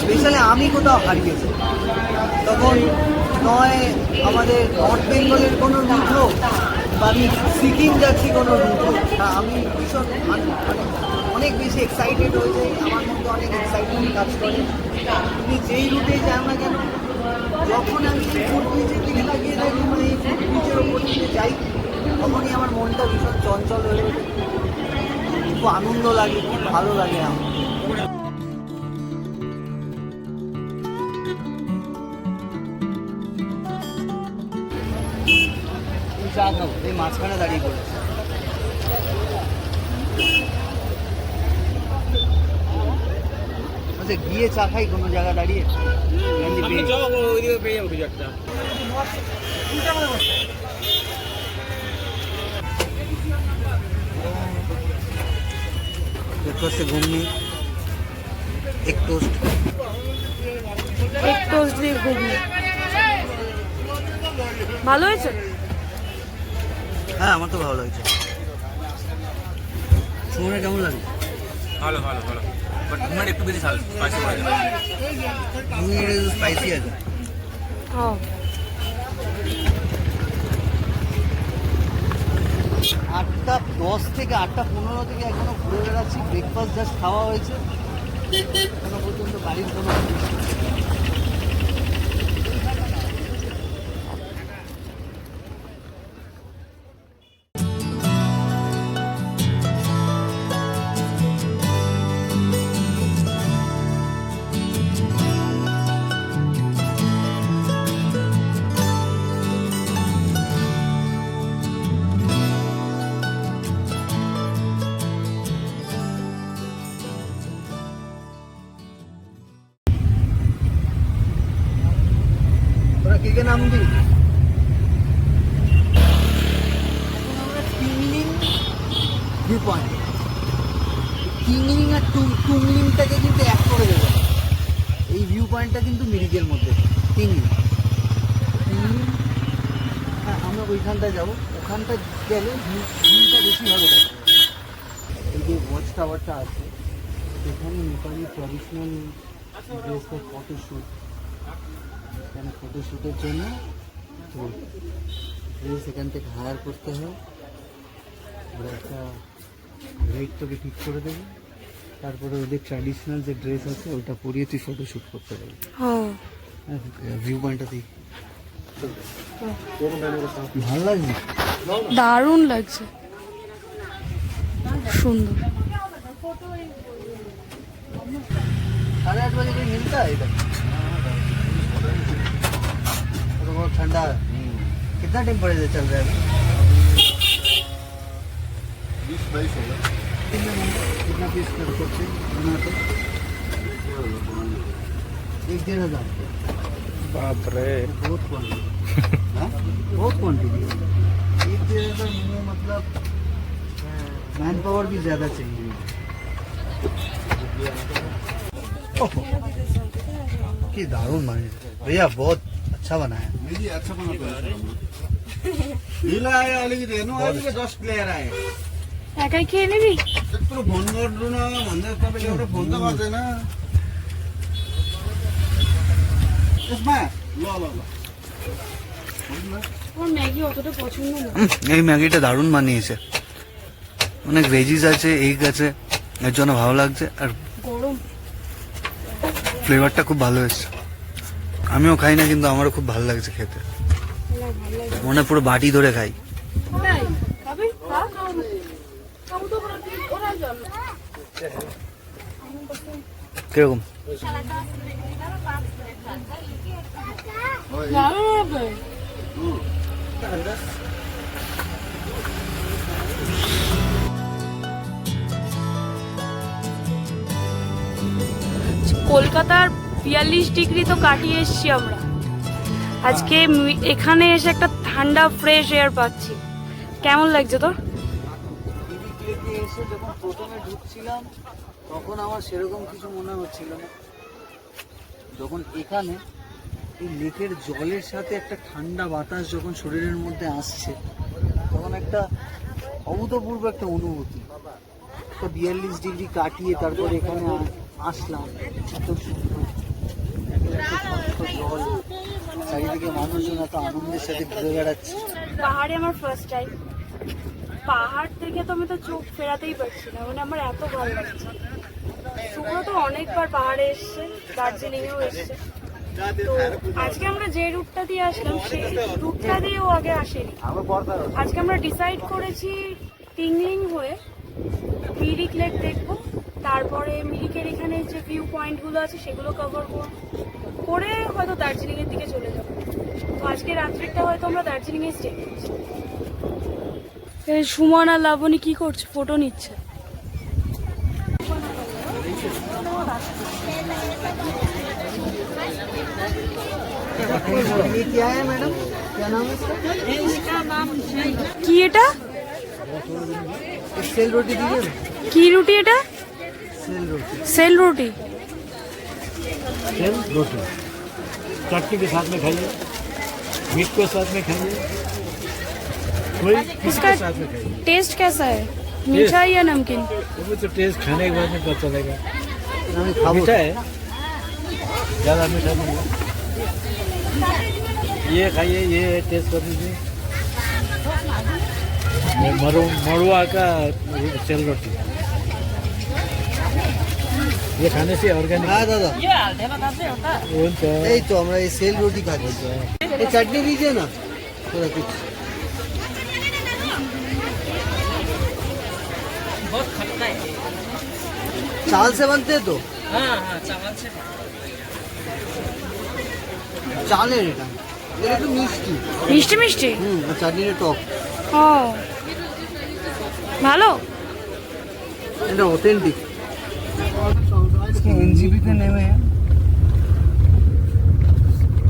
Specially আমি কোথাও হারিয়েছি। তখন নয়, আমাদের নর্থ বেঙ্গলের কোনো হোক বা আমি সিকিম যাচ্ছি কোনো তা আমি ভীষণ অনেক বেশি এক্সাইটেড হয়ে যাই, আমার মধ্যে অনেক এক্সাইটমেন্ট কাজ করে। তুমি যেই রুটে যাও না কেন, যখন আমি ব্রিজের দিকে তাকিয়ে থাকি মানে এই ফুড ব্রিজের ওপর দিকে যাই, তখনই আমার মনটা ভীষণ চঞ্চল হয়ে ওঠে। খুব আনন্দ লাগে, খুব ভালো লাগে আমার। চা খাব এই মাঝখানে দাঁড়িয়ে পড়েছে। আচ্ছা গিয়ে চা খাই কোনো জায়গা দাঁড়িয়ে? পেয়ে দিয়ে ভালো হয়েছে? হ্যাঁ আমার তো ভালো লাগছে। সুমনের কেমন লাগে? ভালো ভালো ভালো। বাট ঘুমের একটু বেশি স্পাইসি করে দেবে আমি স্পাইসি আছে। আটটা দশ থেকে আটটা পনেরো থেকে এখনও ঘুরে বেড়াচ্ছি। ব্রেকফাস্ট জাস্ট খাওয়া হয়েছে। এখনও পর্যন্ত বাড়ির কোনো টুংলিংটাকে কিন্তু এক করে দেবো। এই ভিউ পয়েন্টটা কিন্তু মিরিকের মধ্যে। টিংলিং টিংলিং হ্যাঁ আমরা ওইখানটা যাব। ওখানটা গেলে ভিউ- ভিউটা বেশি লাগে। এই যে ওয়াচ টাওয়ারটা আছে, এখানে নেপালি ট্র্যাডিশনাল ড্রেসের ফটোশ্যুট এখানে ফটোশ্যুটের জন্য ড্রেস এখান থেকে হায়ার করতে হয়। ওরা একটা রেট তোকে ঠিক করে দেবে। তারপরে ওদের ট্র্যাডিশনাল যে ড্রেস আছে ওটা পরিয়ে তুই ফটোশ্যুট করতে পারবি ও ভিউ পয়েন্টটা দিই ভালো লাগছে দারুণ লাগছে সুন্দর साढ़े आठ बजे कोई मिलता है इधर तो बहुत ठंडा है कितना टेम्परेचर चल रहा है अभी बीस बाईस होगा कितना पीस कर सकते एक डेढ़ हज़ार। बाप रे बहुत क्वान्टिटी बहुत क्वान्टिटी एक डेढ़ हज़ार मतलब मैन पावर भी ज़्यादा चाहिए की दारुण भैया बहुत अच्छा बनाया अच्छा बना একাই খেয়ে নিবি? এই ম্যাগিটা দারুণ বানিয়েছে। অনেক ভেজিস আছে এগ আছে এর জন্য ভালো লাগছে আর ফ্লেভারটা খুব ভালো এসছে। আমিও খাই না কিন্তু আমারও খুব ভালো লাগছে খেতে। মনে পুরো বাটি ধরে খাই। কীরকম? কলকাতার বিয়াল্লিশ ডিগ্রি তো কাটিয়ে এসছি আমরা। আজকে এখানে এসে একটা ঠান্ডা ফ্রেশ এয়ার পাচ্ছি। কেমন লাগছে তোর? দিদিকে এসে যখন প্রথমে ঢুকছিলাম, তখন আমার সেরকম কিছু মনে হচ্ছিল না। যখন এখানে এই লেকের জলের সাথে একটা ঠান্ডা বাতাস যখন শরীরের মধ্যে আসছে, তখন একটা অভূতপূর্ব একটা অনুভূতি। একটা বিয়াল্লিশ ডিগ্রি কাটিয়ে তারপর এখানে আসলাম। এত সুন্দর। জল। চারিদিকে মানুষজন এত আনন্দের সাথে ঘুরে বেড়াচ্ছে। পাহাড়ে আমার ফার্স্ট টাইম পাহাড় থেকে তো আমি তো চোখ ফেরাতেই পারছি না মানে আমার এত ভালো লাগছে। শুভ্র তো অনেকবার পাহাড়ে এসছে, দার্জিলিংয়েও এসছে। তো আজকে আমরা যে রুটটা দিয়ে আসলাম, সেই রুটটা দিয়েও আগে আসেনি। আজকে আমরা ডিসাইড করেছি টিংলিং হয়ে মিরিক লেক দেখব, তারপরে মিরিকের এখানে যে ভিউ পয়েন্টগুলো আছে সেগুলো কভার করব, করে হয়তো দার্জিলিংয়ের দিকে চলে যাব। তো আজকে রাত্রিটা হয়তো আমরা দার্জিলিংয়ে স্টে করছি। সুমন আর লাবণী কি করছে ফটো নিচ্ছে ये क्या है मैडम क्या नाम है इसका কি এটা एक सेल रोटी दीजिए ना কি রুটি এটা सेल रोटी সেল রুটি सेल रोटी चटनी के साथ में खाइए मीट के साथ में खाइए कोई किसी इसका टेस्ट कैसा है? मीठा या नमकीन? तो टेस्ट खाने के बाद में पता चलेगा। मीठा है? ज़्यादा मीठा नहीं है। ये खाइए ये टेस्ट कर लीजिए। मड़ुआ का चल रोटी। ये खाने से ऑर्गेनिक हाँ दादा। ये तो हमारा ये सेल रोटी खा लेते हैं चटनी दीजिए ना। थोड़ा कुछ। चावल से बनते हैं तो हाँ हाँ चावल से চালের এটা এটা একটু মিষ্টি মিষ্টি মিষ্টি হুম আর চাটনিটা টক ও ভালো এটা অথেন্টিক এনজিপিতে নেমে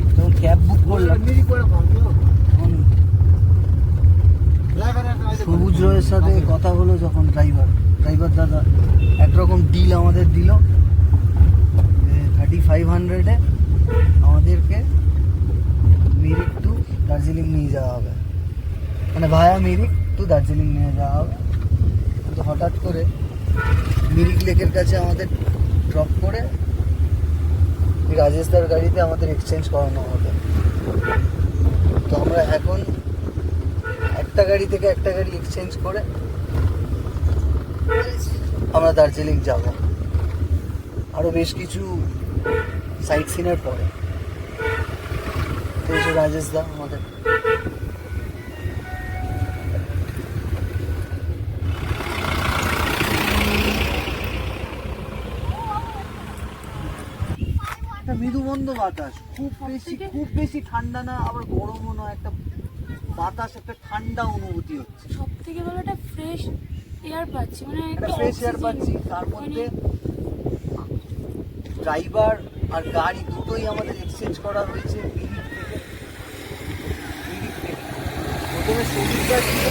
যখন ক্যাব বুক করলাম তখন সবুজ রয়ের সাথে কথা হলো যখন ড্রাইভার ড্রাইভার দাদা একরকম ডিল আমাদের দিল থার্টি ফাইভ হান্ড্রেডে আমাদেরকে মিরিক টু দার্জিলিং নিয়ে যাওয়া হবে। মানে ভায়া মিরিক টু দার্জিলিং নিয়ে যাওয়া হবে। কিন্তু হঠাৎ করে মিরিক লেকের কাছে আমাদের ড্রপ করে রাজেশদার গাড়িতে আমাদের এক্সচেঞ্জ করানো হবে। তো আমরা এখন একটা গাড়ি থেকে একটা গাড়ি এক্সচেঞ্জ করে আমরা দার্জিলিং যাব। আরও বেশ কিছু সাইট সিনের পরে। রাজেশ দা আমাদের। মৃদুমন্দ বাতাস। খুব বেশি খুব বেশি ঠান্ডা না, আবার গরমও না, একটা বাতাস একটা ঠান্ডা অনুভূতি হচ্ছে। সব থেকে ভালো একটা ফ্রেশ এয়ার পাচ্ছি মানে একটা ফ্রেশ এয়ার পাচ্ছি তার মধ্যে মানে ড্রাইভার আর গাড়ি দুটোই আমাদের এক্সচেঞ্জ করা হয়েছে থেকে থেকে। প্রথমে সবুজটা ছিল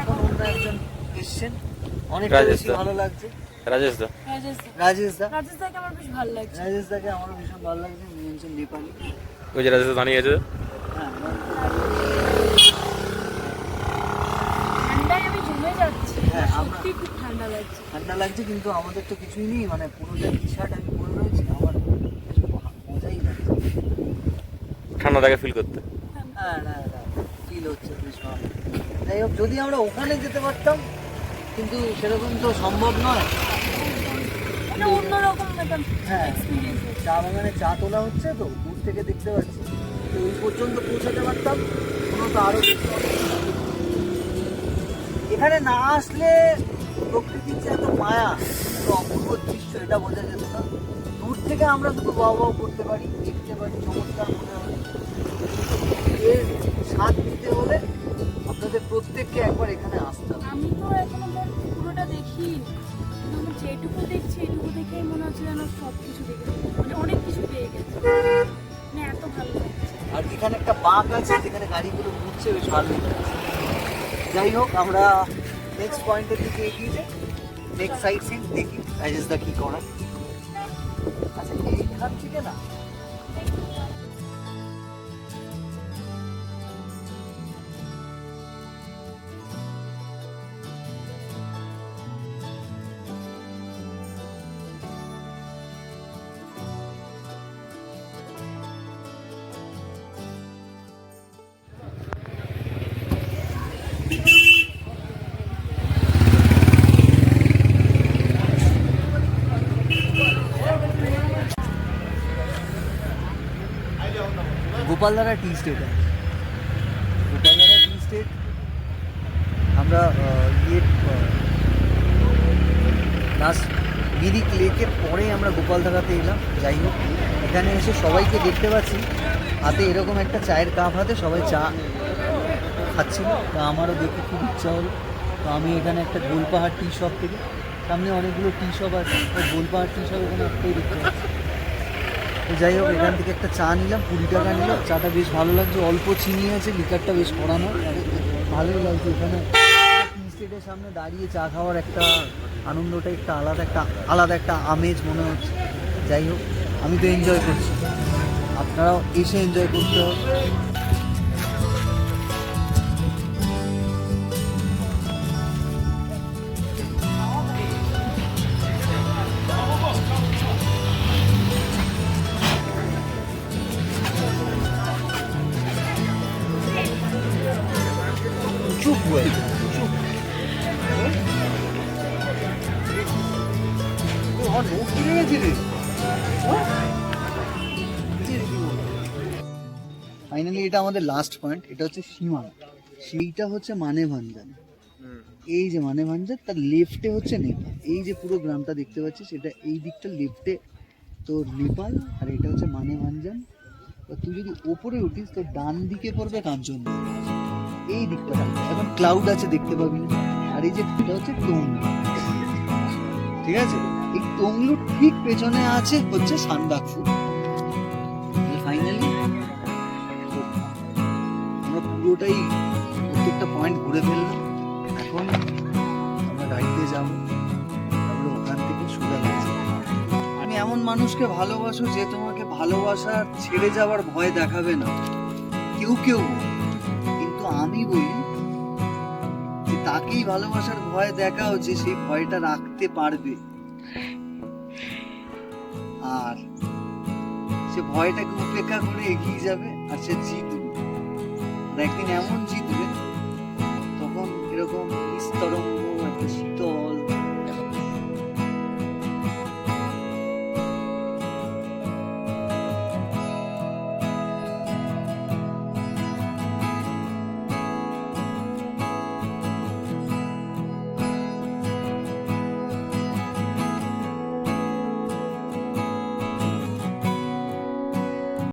এখন অন্য একজন এসছেন। অনেকটা রাজেশ বেশি দা। ভালো লাগছে। রাজেশ দা। রাজেশ দা। রাজেশ দা। রাজেশ দাকে আমার বেশ ভালো লাগছে। রাজেশ দাকে আমারও ভীষণ ভালো লাগছে উনি হচ্ছেন নেপালি। ওই যে রাজেশ দা দাঁড়িয়ে আছে। হ্যাঁ ঠান্ডায় আমি জমে যাচ্ছি হ্যাঁ, আমরা- খুব ঠান্ডা লাগছে। ঠান্ডা লাগছে কিন্তু আমাদের তো কিছুই নেই। মানে পুরোটা টি শার্ট আমি পরে রয়েছি আমার মজাই লাগছে ঠান্ডাটাকে ফিল করতে। হ্যাঁ না না ফিল হচ্ছে বেশ ভালো। যাই হোক যদি আমরা ওখানে যেতে পারতাম কিন্তু সেরকম তো সম্ভব নয়। মানে অন্যরকম হ্যাঁ। চা বাগানে চা তোলা হচ্ছে তো দূর থেকে দেখতে পাচ্ছি। তো ওই পর্যন্ত পৌঁছাতে পারতাম কোনো তো আরও এখানে না আসলে প্রকৃতির যে এত মায়া এত অপূর্ব দৃশ্য এটা বোঝা যেত না। দূর থেকে আমরা দুটো বাবা বাবা করতে পারি দেখতে পারি চমৎকার মনে হয়। এর স্বাদ দিতে হলে আপনাদের প্রত্যেককে একবার এখানে আসতে হবে। আমি তো এখনও পুরোটা দেখি যেটুকু দেখছি এটুকু দেখেই মনে হচ্ছে যেন সব কিছু দেখে। মানে অনেক কিছু পেয়ে গেছে। মানে এত ভালো লাগছে। আর এখানে একটা বাঘ আছে যেখানে গাড়িগুলো ঘুরছে বেশ ভালো যাই হোক আমরা নেক্সট পয়েন্টের দিকে এগিয়ে যাই নেক্সট সাইড সিন দেখি রাজেশ দা কি করার আচ্ছা এইখান থেকে না গোপালদারা টি স্টেটে আছি। গোপালদারা টি স্টেট, আমরা ইয়ে লাস্ট মিরিক লেকের পরে আমরা গোপালধারাতে এলাম। যাই হোক, এখানে এসে সবাইকে দেখতে পাচ্ছি। হাতে এরকম একটা চায়ের কাপ, হাতে সবাই চা খাচ্ছিল। তো আমারও দেখে খুব ইচ্ছা হলো। তো আমি এখানে একটা গোলপাহাড় টি শপ থেকে, সামনে অনেকগুলো টি শপ আছে। গোলপাহাড় টি শপ এখানে একটাই দেখতে পাচ্ছি। যাই হোক, এখান থেকে একটা চা নিলাম, কুড়ি টাকা নিলাম। চাটা বেশ ভালো লাগছে, অল্প চিনি আছে লিকারটা বেশ পড়ানো ভালোই লাগছে এখানে। স্টেটের সামনে দাঁড়িয়ে চা খাওয়ার একটা আনন্দটা, একটা আলাদা একটা আলাদা একটা আমেজ মনে হচ্ছে। যাই হোক, আমি তো এনজয় করছি। আপনারাও এসে এনজয় করতে হবে। চুপ হয়ে চুপ ফাইনালি এটা আমাদের লাস্ট পয়েন্ট এটা হচ্ছে সীমা। সেইটা হচ্ছে মানে ভাঞ্জান এই যে মানে ভাঞ্জান তার লেফটে হচ্ছে নেপাল। এই যে পুরো গ্রামটা দেখতে পাচ্ছিস সেটা এই দিকটা লেফটে তোর নেপাল, আর এটা হচ্ছে মানে ভাঞ্জান তো তুই যদি ওপরে উঠিস, তো ডান দিকে পড়বে কাঞ্চনজঙ্ঘা। এই দিকটা থাকবে। এখন ক্লাউড আছে দেখতে পাবি। না আর এই যে এটা হচ্ছে টংলু ঠিক আছে? এই টংলুর ঠিক পেছনে আছে হচ্ছে সান্দাকফু ফাইনালি আমরা পুরোটাই প্রত্যেকটা পয়েন্ট ঘুরে ফেললাম। এখন আমরা গাড়িতে যাব। তারপরে ওখান থেকে সোজা আমি এমন মানুষকে ভালোবাসো যে তোমাকে ভালোবাসার ছেড়ে যাওয়ার ভয় দেখাবে না। কেউ কেউ আমি বলি যে তাকেই ভালোবাসার ভয় দেখাও যে সেই ভয়টা রাখতে পারবে। আর সে ভয়টাকে উপেক্ষা করে এগিয়ে যাবে আর সে জিতবে। একদিন এমন জিতবে, তখন এরকম স্তরঙ্গ